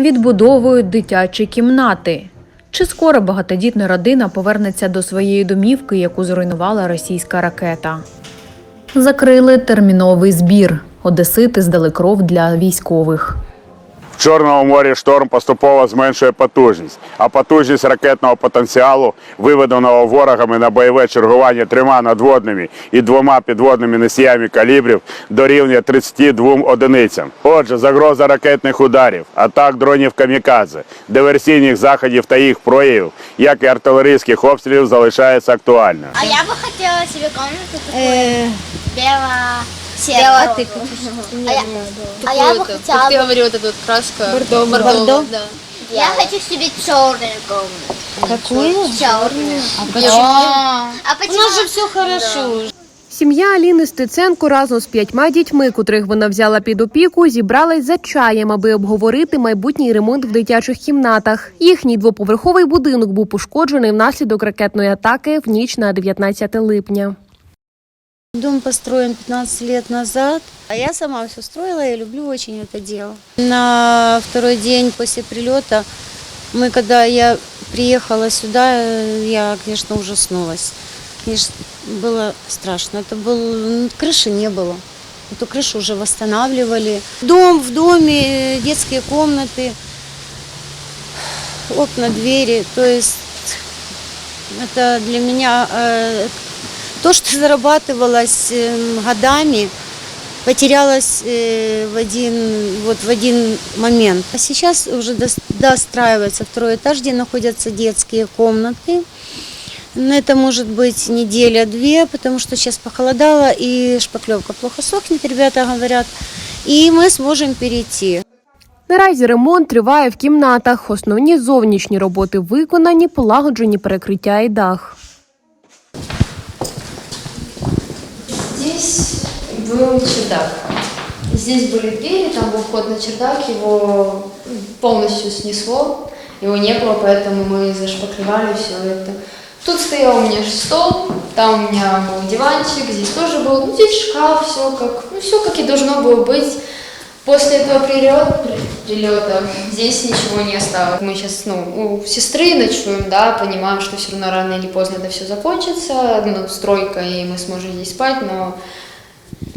відбудовують дитячі кімнати. Чи скоро багатодітна родина повернеться до своєї домівки, яку зруйнувала російська ракета? Закрили терміновий збір. Одесити здали кров для військових. В Чорному морі шторм поступово зменшує потужність, а потужність ракетного потенціалу, виведеного ворогами на бойове чергування трьома надводними і двома підводними носіями калібрів, дорівнює 32 одиницям. Отже, загроза ракетних ударів, атак дронів камікадзе, диверсійних заходів та їх проявів, як і артилерійських обстрілів, залишається актуальною. А я бы хотела себе комнату такую Э, бело Бело, а ты А я, а я бы Как хотела ты бы- говорил, вот эта вот краска. Бордо. Бордо, да. Я хочу себе черную комнату. Какую? Черную. А, А у почему? нас же все хорошо. Сім'я Аліни Стеценко разом з п'ятьма дітьми, котрих вона взяла під опіку, зібралась за чаєм, аби обговорити майбутній ремонт в дитячих кімнатах. Їхній двоповерховий будинок був пошкоджений внаслідок ракетної атаки в ніч на 19 липня. Дом построен 15 лет назад. А я сама все строила, я люблю очень это дело. На второй день после прилета, мы, когда я приехала сюда, э, я, конечно, ужаснулась. Конечно, было страшно. Это был, м, крыши не было. Эту крышу уже восстанавливали. Дом в доме, детские комнаты, окна, двери. То есть это для меня э, то, что зарабатывалось эм, годами, потерялось э, в один, вот в один момент. А сейчас уже дос- достраивается второй этаж, где находятся детские комнаты. На это может быть неделя-две, потому что сейчас похолодало и шпаклевка плохо сохнет, ребята говорят. И мы сможем перейти. Наразі ремонт триває в кімнатах. Основні зовнішні роботи виконані, полагоджені перекриття і дах. Здесь был чердак. Здесь были двери, там был вход на чердак, его полностью снесло, его не было, поэтому мы зашпаклевали все это. Тут стоял у меня стол, там у меня был диванчик, здесь тоже был, ну, здесь шкаф, все как, ну, все как и должно было быть. После этого прилета, здесь ничего не осталось. Мы сейчас ну, у сестры ночуем, да, понимаем, что все равно рано или поздно это все закончится, ну, стройка, и мы сможем здесь спать, но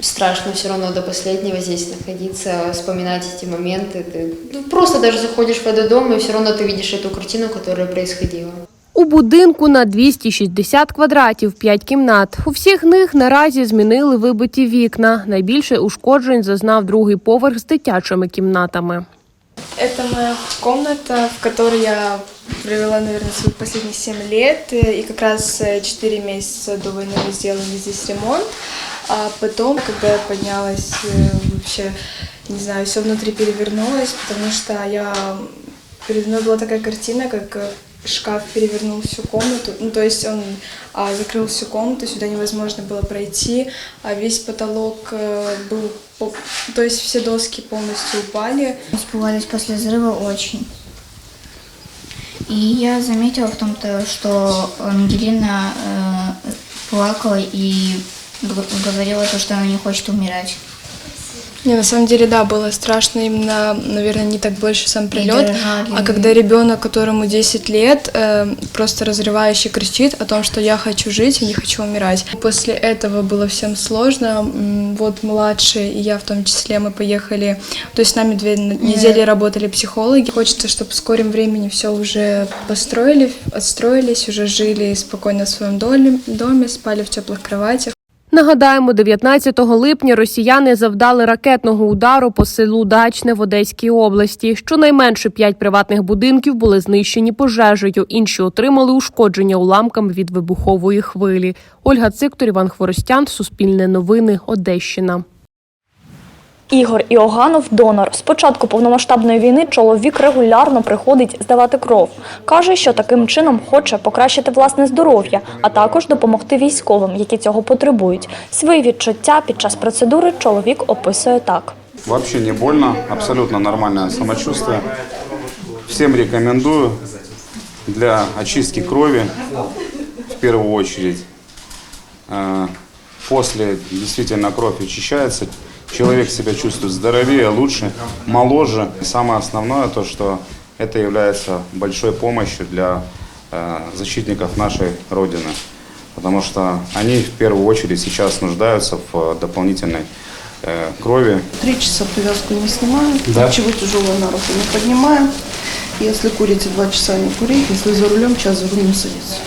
страшно все равно до последнего здесь находиться, вспоминать эти моменты. Ты ну, просто даже заходишь в этот дом, и все равно ты видишь эту картину, которая происходила. У будинку на 260 квадратів, 5 кімнат. У всіх них наразі змінили вибиті вікна. Найбільше ушкоджень зазнав другий поверх з дитячими кімнатами. Это моя комната, в которой я провела, наверное, свои последние 7 лет. э, И как раз 4 месяца до войны мы сделали здесь ремонт. А потом, когда я поднялась, э, вообще, не знаю, все внутри перевернулось, потому что я... Передо мной была такая картина, как э, шкаф перевернул всю комнату. Ну, то есть он а, закрыл всю комнату, сюда невозможно было пройти, а весь потолок э, был... То есть все доски полностью упали. Испугались после взрыва очень. И я заметила в том-то, что Ангелина э, плакала и говорила то, что она не хочет умирать. Не, на самом деле, да, было страшно именно, наверное, не так больше сам прилет, а когда ребенок, которому 10 лет, э, просто разрывающе кричит о том, что я хочу жить, я не хочу умирать. После этого было всем сложно. Вот младший и я в том числе, мы поехали, то есть с нами две недели работали психологи. Хочется, чтобы в скором времени все уже построили, отстроились, уже жили спокойно в своем доме, доме спали в теплых кроватях. Нагадаємо, 19 липня росіяни завдали ракетного удару по селу Дачне в Одеській області. Щонайменше п'ять приватних будинків були знищені пожежею, інші отримали ушкодження уламками від вибухової хвилі. Ольга Циктор, Іван Хворостян, Суспільне новини, Одещина. Ігор Іоганов донор. З початку повномасштабної війни чоловік регулярно приходить здавати кров. Каже, що таким чином хоче покращити власне здоров'я, а також допомогти військовим, які цього потребують. Свої відчуття під час процедури чоловік описує так. Вообще не больно, абсолютно нормальное самочувствие. Всем рекомендую для очистки крови в первую очередь. Э, После действительно кровь очищается, человек себя чувствует здоровее, лучше, моложе. И самое основное то, что это является большой помощью для э, защитников нашей Родины. Потому что они в первую очередь сейчас нуждаются в э, дополнительной э, крови, Три часа привязку не снимаем, ничего тяжелого на руку не поднимаем. Если курите, два часа не курить, если за рулем, час за руль не садиться.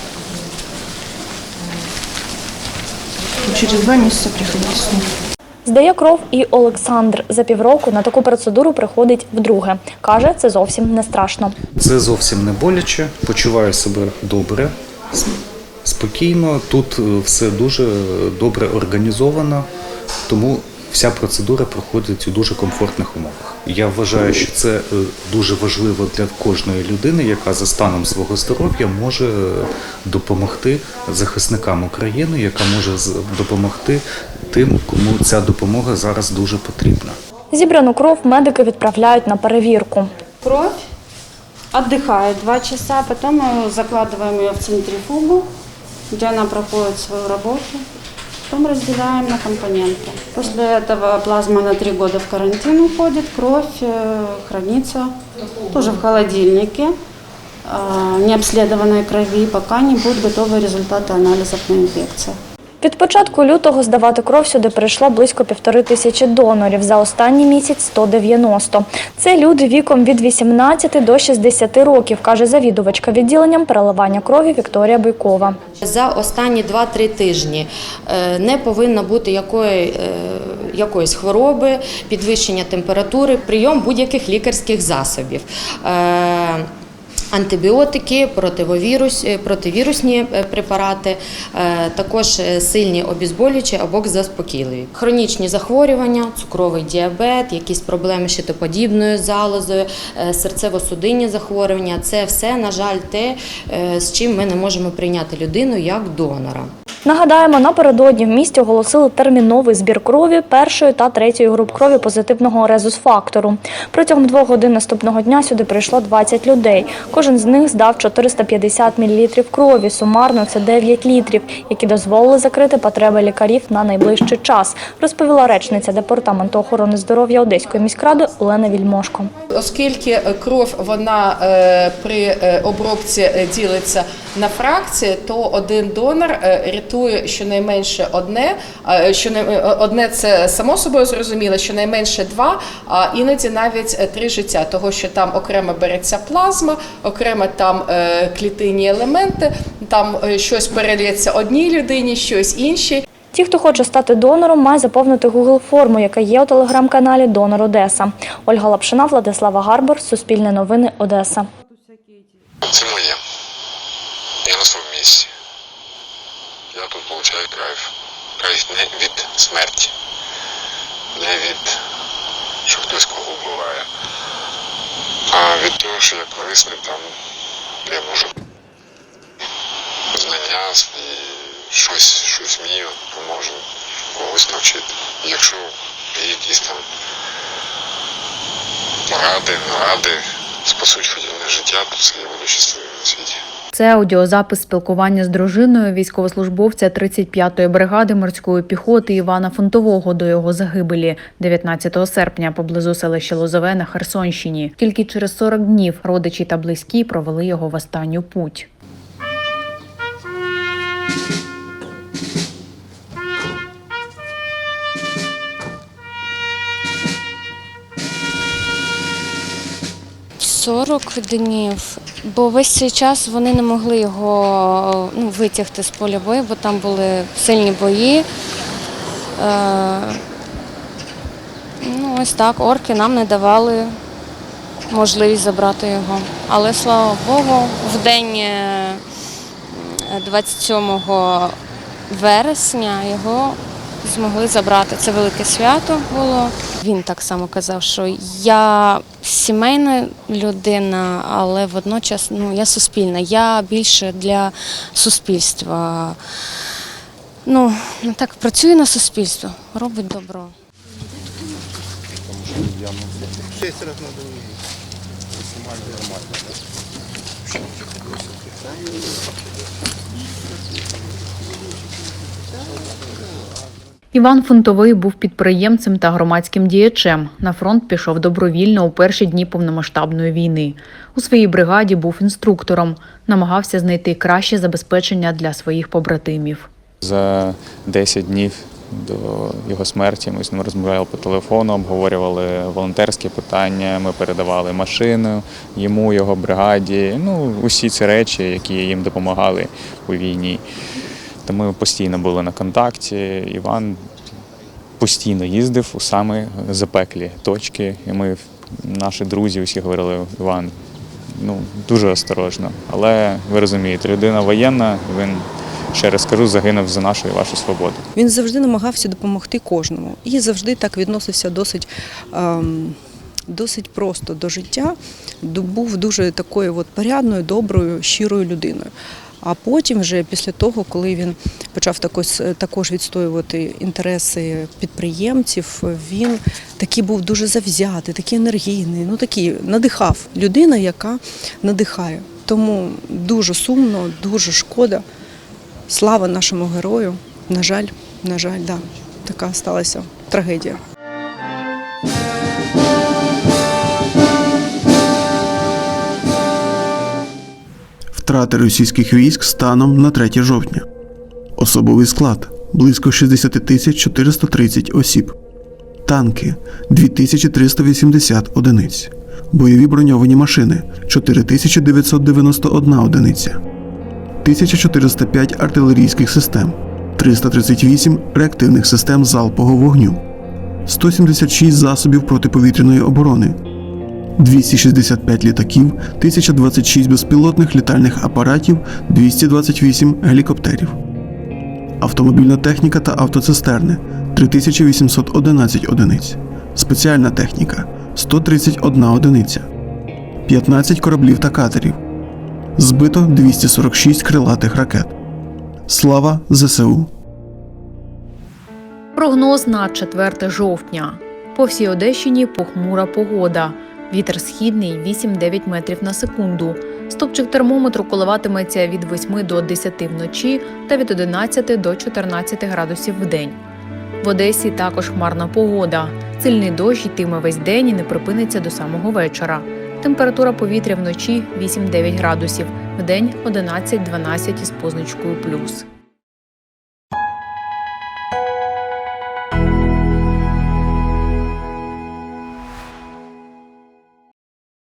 И через два месяца приходите снова. Здає кров і Олександр. За півроку на таку процедуру приходить вдруге. Каже, це зовсім не страшно. Це зовсім не боляче, почуваю себе добре, спокійно. Тут е, все дуже добре організовано, тому вся процедура проходить у дуже комфортних умовах. Я вважаю, що це е, дуже важливо для кожної людини, яка за станом свого здоров'я може е, допомогти захисникам України, яка може з- допомогти тим, кому ця допомога зараз дуже потрібна. Зібрану кров медики відправляють на перевірку. кровь, отдыхает два часа, потом мы закладываем ее в центрифугу, где она проходит свою работу, потом разделяем на компоненты. После этого плазма на три года в карантин уходит, кровь э, хранится тоже в холодильнике, э, необследованной крови, пока не будут готовы результаты анализов на инфекцию. Від початку лютого здавати кров сюди прийшло близько півтори тисячі донорів. За останній місяць 190. Це люди віком від 18 до 60 років, каже завідувачка відділенням переливання крові Вікторія Бойкова. За останні 2-3 тижні е, не повинно бути якої, е, якоїсь хвороби, підвищення температури, прийом будь-яких лікарських засобів. Антибіотики, противовірус, е, противірусні е, препарати, е, також сильні обізболюючі або заспокійливі. Хронічні захворювання, цукровий діабет, якісь проблеми з щитоподібною залозою, серцево-судинні захворювання це все, на жаль, те, з чим ми не можемо прийняти людину як донора. Нагадаємо, напередодні в місті оголосили терміновий збір крові першої та третьої груп крові позитивного резус-фактору. Протягом двох годин наступного дня сюди прийшло 20 людей. Кожен з них здав 450 мл крові. Сумарно це 9 літрів, які дозволили закрити потреби лікарів на найближчий час, розповіла речниця департаменту охорони здоров'я Одеської міськради Олена Вільмошко. Оскільки е, кров вона е, при е, обробці ділиться на фракції, то один донор е, рятує щонайменше одне. Що одне це само собою зрозуміло, щонайменше два, а іноді навіть е, три життя, того що там окремо береться плазма, окремо там е, клітинні елементи, там е, щось передається одній людині, щось іншій. Ті, хто хоче стати донором, має заповнити Google форму, яка є у телеграм-каналі Донор Одеса. Ольга Лапшина, Владислава Гарбор, Суспільне новини, Одеса. Це моє. Я на своєму місці. Я тут получаю кайф. Кайф не від смерті. Не від, що хтось кого вбиває. А від того, що я корисний там, де можу знання і щось, щось вмію, поможу когось навчити. Якщо є якісь там поради, наради, спасуть хоч життя, то це я буду щасливий на світі. Це аудіозапис спілкування з дружиною військовослужбовця 35-ї бригади морської піхоти Івана Фонтового до його загибелі 19 серпня поблизу селища Лозове на Херсонщині. Тільки через 40 днів родичі та близькі провели його в останню путь. Сорок днів. Бо весь цей час вони не могли його ну, витягти з поля бою, бо там були сильні бої. Е, ну, ось так, орки нам не давали можливість забрати його. Але слава Богу, в день е, 27 вересня його змогли забрати. Це велике свято було. Він так само казав, що я сімейна людина, але водночас ну, я суспільна. Я більше для суспільства. Ну, так працюю на суспільство, робить добро. Іван Фунтовий був підприємцем та громадським діячем. На фронт пішов добровільно у перші дні повномасштабної війни. У своїй бригаді був інструктором, намагався знайти краще забезпечення для своїх побратимів. За 10 днів до його смерті ми з ним розмовляли по телефону, обговорювали волонтерські питання. Ми передавали машину йому, його бригаді. Ну, усі ці речі, які їм допомагали у війні. То ми постійно були на контакті. Іван постійно їздив у саме запеклі точки. І ми, наші друзі, усі говорили, Іван, ну дуже осторожно. Але ви розумієте, людина воєнна, він ще раз кажу, загинув за нашу і вашу свободу. Він завжди намагався допомогти кожному і завжди так відносився досить, ем, досить просто до життя. Був дуже такою от порядною, доброю, щирою людиною. А потім, вже після того, коли він почав також, відстоювати інтереси підприємців, він такий був дуже завзятий, такий енергійний, ну такий надихав людина, яка надихає. Тому дуже сумно, дуже шкода. Слава нашому герою. На жаль, на жаль, да, така сталася трагедія. Втрати російських військ станом на 3 жовтня. Особовий склад близько 60 тисяч 430 осіб. Танки 2380 одиниць. Бойові броньовані машини 4991 одиниця. 1405 артилерійських систем, 338 реактивних систем залпового вогню, 176 засобів протиповітряної оборони, 265 літаків, 1026 безпілотних літальних апаратів, 228 гелікоптерів, автомобільна техніка та автоцистерни 3811 одиниць, спеціальна техніка 131 одиниця, 15 кораблів та катерів. Збито 246 крилатих ракет. Слава ЗСУ! Прогноз на 4 жовтня. По всій Одещині похмура погода. Вітер східний 8-9 метрів на секунду. Стопчик термометру коливатиметься від 8 до 10 вночі та від 11 до 14 градусів в день. В Одесі також хмарна погода. Сильний дощ йтиме весь день і не припиниться до самого вечора. Температура повітря вночі 8-9 градусів, вдень 11-12 із позначкою плюс.